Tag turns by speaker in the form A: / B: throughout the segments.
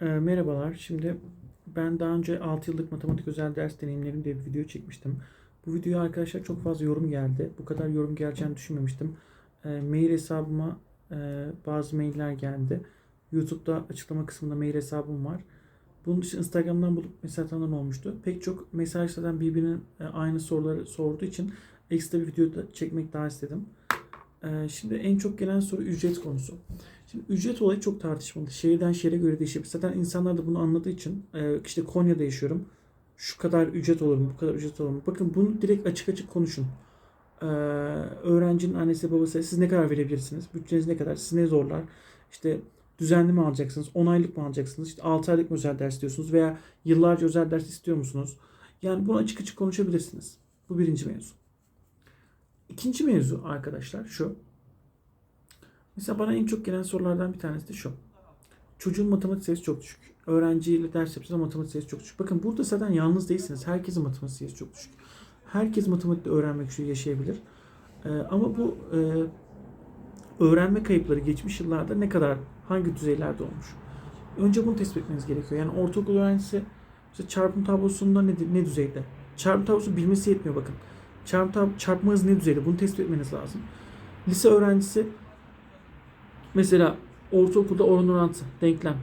A: E, merhabalar. Şimdi ben daha önce 6 yıllık matematik özel ders deneyimlerim diye bir video çekmiştim. Bu videoya arkadaşlar çok fazla yorum geldi. Bu kadar yorum geleceğini düşünmemiştim. E, mail hesabıma e, bazı mailler geldi. YouTube'da açıklama kısmında mail hesabım var. Bunun dışında Instagram'dan bulup mesaj atan olmuştu. Pek çok mesajlardan birbirinin e, aynı soruları sorduğu için ekstra bir video da çekmek daha istedim. E, şimdi en çok gelen soru ücret konusu. Şimdi ücret olayı çok tartışmalı. Şehirden şehre göre değişir. Zaten insanlar da bunu anladığı için e, işte Konya'da yaşıyorum. Şu kadar ücret olur mu? Bu kadar ücret olur mu? Bakın bunu direkt açık açık konuşun. E, öğrencinin annesi babası siz ne kadar verebilirsiniz? Bütçeniz ne kadar? Siz ne zorlar? İşte düzenli mi alacaksınız? 10 aylık mı alacaksınız? İşte 6 aylık mı özel ders diyorsunuz? Veya yıllarca özel ders istiyor musunuz? Yani bunu açık açık konuşabilirsiniz. Bu birinci mevzu. İkinci mevzu arkadaşlar şu. Mesela bana en çok gelen sorulardan bir tanesi de şu. Çocuğun matematik seviyesi çok düşük. Öğrenciyle ders yapacağız matematik seviyesi çok düşük. Bakın burada zaten yalnız değilsiniz. Herkesin matematik seviyesi çok düşük. Herkes matematikte öğrenmek için yaşayabilir. Ee, ama bu e, öğrenme kayıpları geçmiş yıllarda ne kadar, hangi düzeylerde olmuş? Önce bunu tespit etmeniz gerekiyor. Yani ortaokul öğrencisi mesela çarpım tablosunda ne, ne düzeyde? Çarpım tablosu bilmesi yetmiyor bakın. Çarpım çarpma hızı ne düzeyde? Bunu tespit etmeniz lazım. Lise öğrencisi Mesela ortaokulda oran orantı, denklem.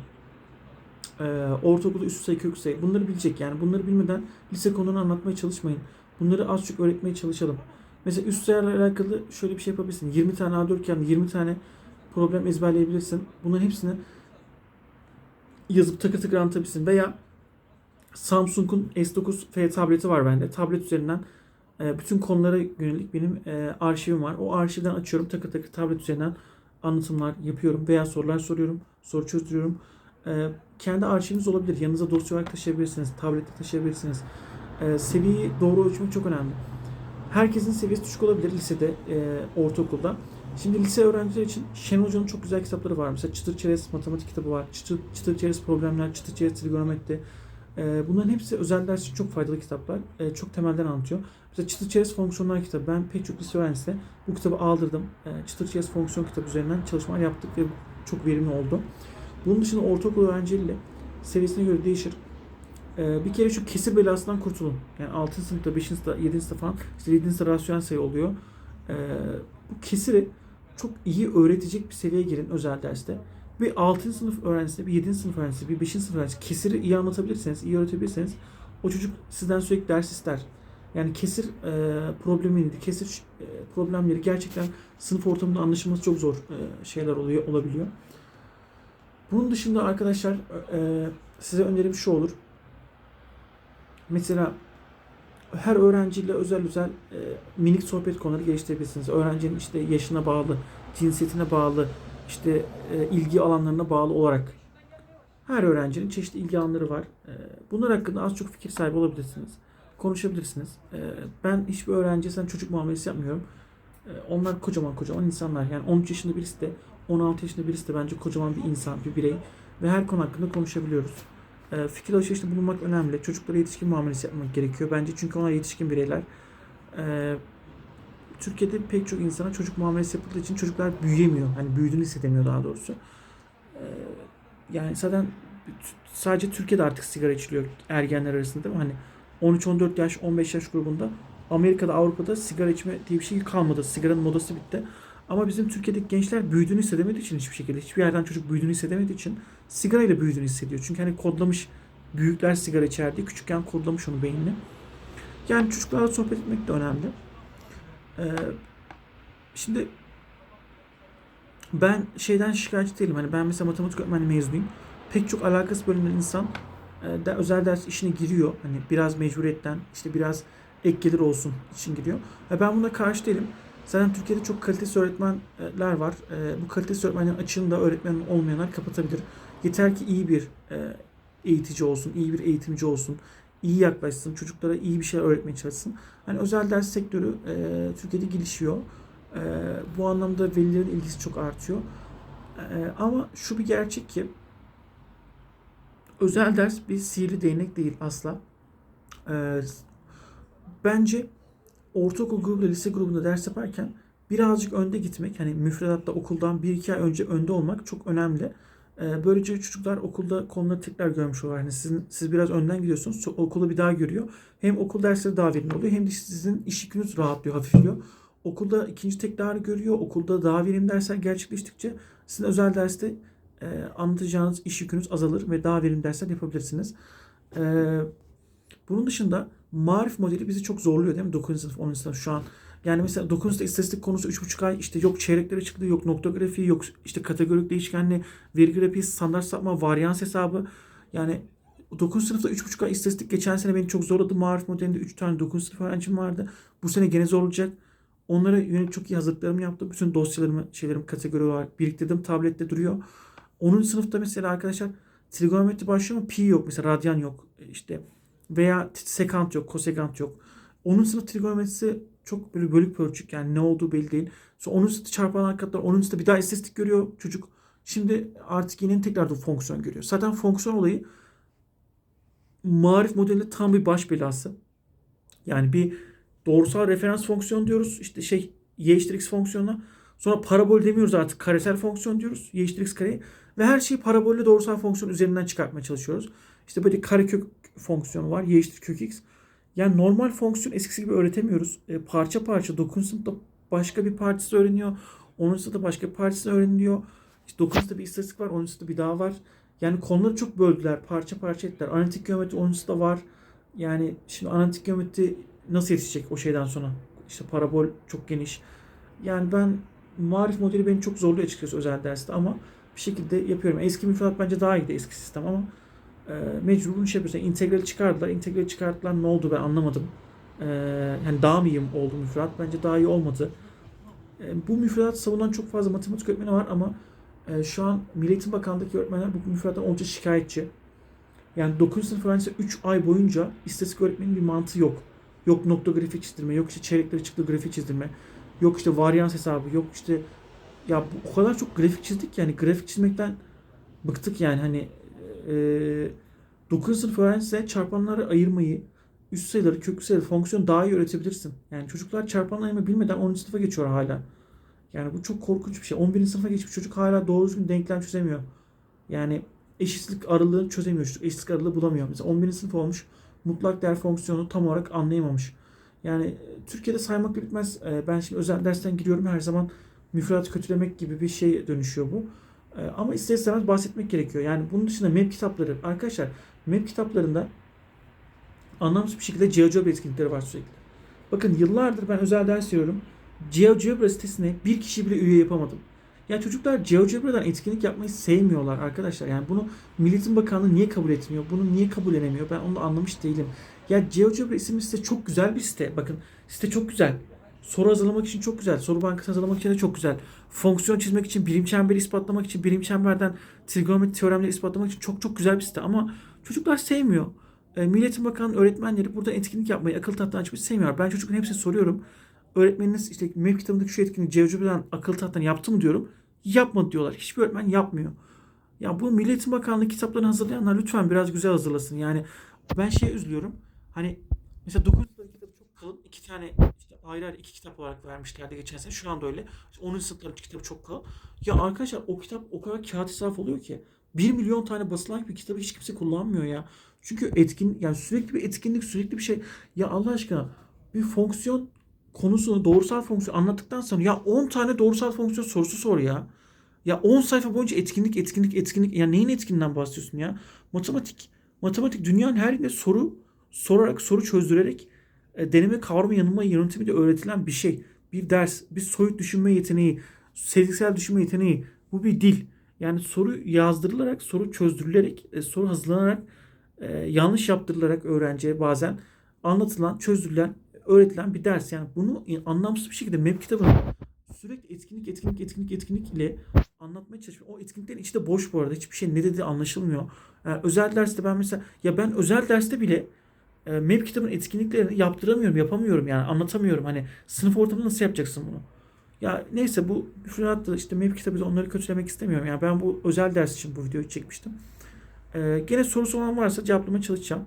A: Ee, ortaokulda üst sayı kök sayı. Bunları bilecek yani. Bunları bilmeden lise konularını anlatmaya çalışmayın. Bunları az çok öğretmeye çalışalım. Mesela üst sayılarla alakalı şöyle bir şey yapabilirsin. 20 tane A4 kağıdında 20 tane problem ezberleyebilirsin. Bunların hepsini yazıp takır takır anlatabilirsin. Veya Samsung'un S9 F tableti var bende. Tablet üzerinden e, bütün konulara yönelik benim e, arşivim var. O arşivden açıyorum takır takır tablet üzerinden anlatımlar yapıyorum veya sorular soruyorum, soru çözüyorum. Ee, kendi arşiviniz olabilir. Yanınıza dosya olarak taşıyabilirsiniz, tablette taşıyabilirsiniz. Ee, seviyeyi doğru ölçmek çok önemli. Herkesin seviyesi düşük olabilir lisede, e, ortaokulda. Şimdi lise öğrenciler için Şenol Hoca'nın çok güzel kitapları var. Mesela Çıtır Çerez matematik kitabı var. Çıtır, Çıtır Çerez problemler, Çıtır Çerez trigonometri. Ee, bunların hepsi özel ders için çok faydalı kitaplar. Ee, çok temelden anlatıyor. Mesela Çıtır Çerez fonksiyonlar kitabı. Ben pek çok lise öğrencisine bu kitabı aldırdım. Ee, Çıtır Çerez fonksiyon kitabı üzerinden çalışmalar yaptık ve çok verimli oldu. Bunun dışında ortaokul öğrencileriyle seviyesine göre değişir. Bir kere şu kesir belasından kurtulun. Yani 6. sınıfta, 5. sınıfta, 7. sınıfta falan işte 7. sınıfta rasyonel sayı oluyor. Bu kesiri çok iyi öğretecek bir seviyeye girin özel derste. Bir 6. sınıf öğrencisi, bir 7. sınıf öğrencisi, bir 5. sınıf öğrencisi kesiri iyi anlatabilirseniz, iyi öğretebilirseniz o çocuk sizden sürekli ders ister. Yani kesir e, problemini, kesir e, problemleri gerçekten sınıf ortamında anlaşılması çok zor e, şeyler oluyor olabiliyor. Bunun dışında arkadaşlar e, size önerim şu olur. Mesela her öğrenciyle özel özel e, minik sohbet konuları geliştirebilirsiniz. Öğrencinin işte yaşına bağlı, cinsiyetine bağlı, işte e, ilgi alanlarına bağlı olarak her öğrencinin çeşitli ilgi alanları var. E, bunlar hakkında az çok fikir sahibi olabilirsiniz. Konuşabilirsiniz. E, ben hiçbir öğrenciye sen çocuk muamelesi yapmıyorum. E, onlar kocaman kocaman insanlar. Yani 13 yaşında birisi de 16 yaşında birisi de bence kocaman bir insan, bir birey. Ve her konu hakkında konuşabiliyoruz. E, fikir alışverişinde bulunmak önemli. Çocuklara yetişkin muamelesi yapmak gerekiyor. Bence çünkü onlar yetişkin bireyler. E, Türkiye'de pek çok insana çocuk muamelesi yapıldığı için çocuklar büyüyemiyor. Hani büyüdüğünü hissedemiyor daha doğrusu. Ee, yani zaten sadece Türkiye'de artık sigara içiliyor ergenler arasında değil mi? Hani 13-14 yaş, 15 yaş grubunda Amerika'da, Avrupa'da sigara içme diye bir şey kalmadı. Sigaranın modası bitti. Ama bizim Türkiye'deki gençler büyüdüğünü hissedemediği için hiçbir şekilde, hiçbir yerden çocuk büyüdüğünü hissedemediği için sigarayla büyüdüğünü hissediyor. Çünkü hani kodlamış büyükler sigara içerdi. Küçükken kodlamış onu beynini. Yani çocuklarla sohbet etmek de önemli. Ee, şimdi ben şeyden şikayetçi değilim. Hani ben mesela matematik öğretmeni mezunuyum. Pek çok alakası bölümden insan e, de özel ders işine giriyor. Hani biraz mecburiyetten işte biraz ek gelir olsun için giriyor. Ve ben buna karşı değilim. Zaten Türkiye'de çok kalitesiz öğretmenler var. E, bu kalitesiz öğretmenlerin açığını da öğretmen olmayanlar kapatabilir. Yeter ki iyi bir e, eğitici olsun, iyi bir eğitimci olsun, iyi yaklaşsın, çocuklara iyi bir şey öğretmeye çalışsın. Hani özel ders sektörü e, Türkiye'de gelişiyor. E, bu anlamda velilerin ilgisi çok artıyor. E, ama şu bir gerçek ki özel ders bir sihirli değnek değil asla. E, bence ortaokul grubuyla lise grubunda ders yaparken birazcık önde gitmek, hani müfredatta okuldan bir iki ay önce önde olmak çok önemli. E, böylece çocuklar okulda konuları tekrar görmüş oluyor. Yani sizin, siz biraz önden gidiyorsunuz. Okulu bir daha görüyor. Hem okul dersleri daha verimli oluyor hem de sizin iş yükünüz rahatlıyor, hafifliyor. Okulda ikinci tekrarı görüyor. Okulda daha verimli dersler gerçekleştikçe sizin özel derste e, anlatacağınız iş yükünüz azalır ve daha verimli dersler yapabilirsiniz. E, bunun dışında marif modeli bizi çok zorluyor değil mi? 9. sınıf, 10. sınıf şu an. Yani mesela 9. sınıfta istatistik konusu 3,5 ay işte yok çeyrekleri çıktı, yok nokta grafiği, yok işte kategorik değişkenli, veri grafiği, standart sapma, varyans hesabı. Yani 9. sınıfta 3,5 ay istatistik geçen sene beni çok zorladı. Marif modelinde 3 tane 9. sınıf öğrencim vardı. Bu sene gene zorlayacak. Onlara yönelik çok iyi hazırlıklarımı yaptım. Bütün dosyalarımı, şeylerimi kategori olarak biriktirdim. Tablette duruyor. 10. sınıfta mesela arkadaşlar trigonometri başlıyor ama pi yok. Mesela radyan yok. İşte veya sekant yok, kosekant yok. 10. sınıf trigonometrisi çok böyle bölük pörçük yani ne olduğu belli değil. Sonra 10. sınıfta çarpan katlar 10. sınıfta bir daha istatistik görüyor çocuk. Şimdi artık yine tekrar da fonksiyon görüyor. Zaten fonksiyon olayı marif modelinde tam bir baş belası. Yani bir doğrusal referans fonksiyon diyoruz. İşte şey y eşittir x fonksiyonuna. Sonra parabol demiyoruz artık. Karesel fonksiyon diyoruz. y eşittir x kareyi. Ve her şeyi parabolle doğrusal fonksiyon üzerinden çıkartmaya çalışıyoruz. İşte böyle karekök fonksiyonu var. y eşittir kök x. Yani normal fonksiyon eskisi gibi öğretemiyoruz. E, parça parça 9. sınıfta başka bir parçası öğreniyor. 10. sınıfta başka bir parçası öğreniliyor. İşte 9. sınıfta bir istatistik var. 10. sınıfta bir daha var. Yani konuları çok böldüler. Parça parça ettiler. Analitik geometri 10. sınıfta var. Yani şimdi analitik geometri nasıl yetişecek o şeyden sonra? İşte parabol çok geniş. Yani ben marif modeli beni çok zorluyor açıkçası özel derste ama bir şekilde yapıyorum. Eski müfredat bence daha iyiydi eski sistem ama e, mecbur bunu şey yapıyorsun. Yani integrali çıkardılar. integrali çıkarttılar ne oldu ben anlamadım. E, yani daha mı iyi oldu müfredat? Bence daha iyi olmadı. E, bu müfredat savunan çok fazla matematik öğretmeni var ama e, şu an Milli Eğitim Bakanlığı'ndaki öğretmenler bu müfredattan oldukça şikayetçi. Yani 9. sınıf öğrencisi 3 ay boyunca istatistik öğretmenin bir mantığı yok. Yok nokta grafik çizdirme, yok işte çeyrekleri çıktı grafik çizdirme, yok işte varyans hesabı, yok işte ya bu, o kadar çok grafik çizdik yani grafik çizmekten bıktık yani hani e, 9. sınıf öğrencisi çarpanları ayırmayı, üst sayıları, köklü sayıları, fonksiyon daha iyi öğretebilirsin. Yani çocuklar çarpanla ayırma bilmeden 10. sınıfa geçiyor hala. Yani bu çok korkunç bir şey. 11. sınıfa geçmiş çocuk hala doğru düzgün denklem çözemiyor. Yani eşitlik aralığını çözemiyor çocuk. Eşitlik aralığı bulamıyor. Mesela 11. sınıf olmuş mutlak değer fonksiyonu tam olarak anlayamamış. Yani e, Türkiye'de saymakla bitmez. E, Ben şimdi özel dersten giriyorum her zaman müfredat kötülemek gibi bir şey dönüşüyor bu. E, Ama ister istemez bahsetmek gerekiyor. Yani bunun dışında MEP kitapları. Arkadaşlar MEP kitaplarında anlamsız bir şekilde GeoGebra etkinlikleri var sürekli. Bakın yıllardır ben özel ders veriyorum. GeoGebra sitesine bir kişi bile üye yapamadım. Ya çocuklar GeoGebra'dan etkinlik yapmayı sevmiyorlar arkadaşlar. Yani bunu Milliyetin Bakanlığı niye kabul etmiyor? Bunu niye kabullenemiyor? Ben onu anlamış değilim. Ya GeoGebra isimli site çok güzel bir site. Bakın site çok güzel. Soru hazırlamak için çok güzel. Soru bankası hazırlamak için de çok güzel. Fonksiyon çizmek için, birim çemberi ispatlamak için, birim çemberden trigonometri teoremleri ispatlamak için çok çok güzel bir site. Ama çocuklar sevmiyor. E, Milliyetin Bakanlığı öğretmenleri burada etkinlik yapmayı, akıl tahtını açmayı sevmiyor. Ben çocukların hepsini soruyorum. Öğretmeniniz işte MEP kitabındaki şu etkinliği GeoGebra'dan akıl tahtını yaptı mı diyorum. Yapmadı diyorlar. Hiçbir öğretmen yapmıyor. Ya bu Milli Eğitim Bakanlığı kitaplarını hazırlayanlar lütfen biraz güzel hazırlasın. Yani ben şeye üzülüyorum. Hani mesela 9. kalın. iki tane işte ayrı ayrı iki kitap olarak vermişlerdi geçen sene. Şu anda öyle. İşte 10. sınıfların kitabı çok kalın. Ya arkadaşlar o kitap o kadar kağıt israf oluyor ki. 1 milyon tane basılan bir kitabı hiç kimse kullanmıyor ya. Çünkü etkin yani sürekli bir etkinlik sürekli bir şey. Ya Allah aşkına bir fonksiyon konusunu doğrusal fonksiyon anlattıktan sonra ya 10 tane doğrusal fonksiyon sorusu sor ya. Ya 10 sayfa boyunca etkinlik, etkinlik, etkinlik. Ya neyin etkinliğinden bahsediyorsun ya? Matematik. Matematik dünyanın her yerinde soru sorarak, soru çözdürerek deneme, kavrama, yanılma yöntemiyle öğretilen bir şey. Bir ders, bir soyut düşünme yeteneği, sezgisel düşünme yeteneği. Bu bir dil. Yani soru yazdırılarak, soru çözdürülerek, e, soru hazırlanarak, e, yanlış yaptırılarak öğrenciye bazen anlatılan, çözdürülen, öğretilen bir ders. Yani bunu anlamsız bir şekilde MEP kitabını sürekli etkinlik, etkinlik, etkinlik, etkinlik ile anlatmaya çalışıyor. O etkinliklerin içi de boş bu arada. Hiçbir şey ne dediği anlaşılmıyor. Yani özel derste ben mesela ya ben özel derste bile e, MEP kitabın etkinliklerini yaptıramıyorum, yapamıyorum yani anlatamıyorum. Hani sınıf ortamında nasıl yapacaksın bunu? Ya neyse bu müfredatta işte MEP kitabı onları kötülemek istemiyorum. Yani ben bu özel ders için bu videoyu çekmiştim. E, gene sorusu olan varsa cevaplamaya çalışacağım.